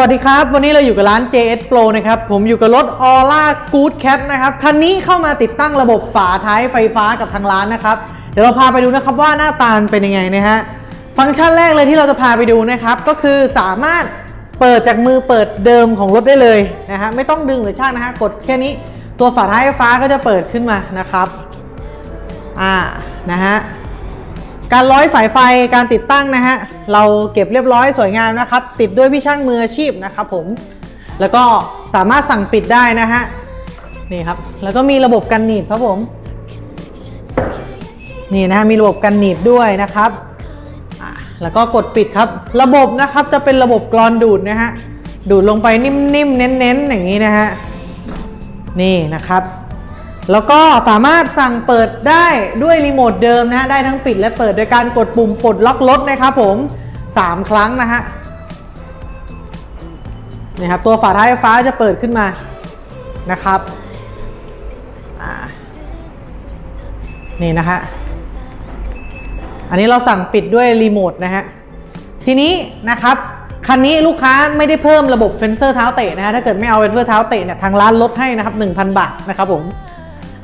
วัสดีครับ วันนี้เราอยู่กับร้าน JS Pro นะครับ ผมอยู่กับรถ Aura Good Cat นะครับ คันนี้เข้ามาติดตั้งระบบฝาท้ายไฟฟ้ากับทางร้านนะครับ เดี๋ยวเราพาไปดูนะครับว่าหน้าตาเป็นยังไงนะฮะ ฟังก์ชันแรกเลยที่เราจะพาไปดูนะครับ ก็คือสามารถเปิดจากมือเปิดเดิมของรถได้เลยนะฮะ ไม่ต้องดึงหรือช่างนะฮะ กดแค่นี้ตัวฝาท้ายไฟฟ้าก็จะเปิดขึ้นมานะครับ อ่า นะฮะ การร้อยสายไฟการติดตั้งนะฮะเราเก็บเรียบร้อยสวยงามนะครับ ติดด้วยพี่ช่างมืออาชีพนะครับผมแล้วก็สามารถสั่งปิดได้นะฮะนี่ครับ แล้วก็มีระบบกันหนีบครับผม นี่นะฮะมีระบบกันหนีบด้วยนะครับแล้วก็กดปิดครับ ระบบนะครับจะเป็นระบบกรอนดูดนะฮะดูดลงไปนิ่มๆเน้นๆอย่างนี้นะฮะนี่นะครับ แล้วก็สามารถสั่งเปิดได้ด้วยรีโมทเดิมนะฮะได้ทั้งปิดและเปิดโดยการกดปุ่มปลดล็อกรถนะครับผม 3 ครั้งนะฮะนี่ครับตัวฝาท้ายไฟฟ้าจะเปิดขึ้นมานะครับนี่นะฮะอันนี้เราสั่งปิดด้วยรีโมทนะฮะทีนี้นะครับคันนี้ลูกค้าไม่ได้เพิ่มระบบเฟนเซอร์เท้าเตะนะฮะถ้าเกิดไม่เอาเฟนเซอร์เท้าเตะเนี่ยทางร้านลดให้นะครับ 1,000 บาทนะครับผม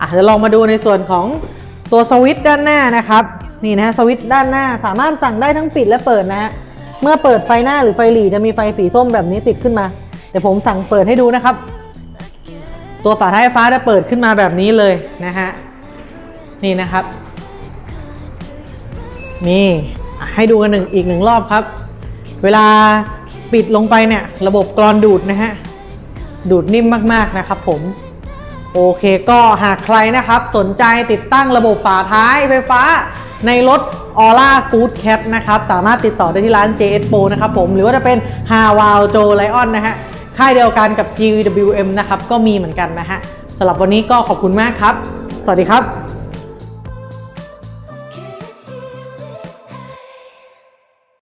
อะเดี๋ยวลองมาดูในส่วนของตัวสวิตช์ด้านหน้านะครับ นี่นะสวิตช์ด้านหน้าสามารถสั่งได้ทั้งปิดและเปิดนะฮะเมื่อเปิดไฟหน้าหรือไฟหลีจะมีไฟสีส้มแบบนี้ติดขึ้นมา เดี๋ยวผมสั่งเปิดให้ดูนะครับ ตัวฝาท้ายฟ้าจะเปิดขึ้นมาแบบนี้เลยนะฮะนี่นะครับ นี่ให้ดูกันหนึ่งอีกหนึ่งรอบครับ เวลาปิดลงไปเนี่ย ระบบกรอนดูดนะฮะดูดนิ่มมากๆนะครับผม โอเคก็หากใครนะครับสนใจติดตั้งระบบฝาท้ายไฟฟ้าในรถ Aura Food Cat นะครับ สามารถติดต่อได้ที่ร้าน JS Pro นะครับผม หรือว่าจะเป็น h a w a l Joe Lion นะฮะ ค่ายเดียวกันกับ GWM นะครับ ก็มีเหมือนกันนะฮะสำหรับวันนี้ก็ขอบคุณมากครับ สวัสดีครับ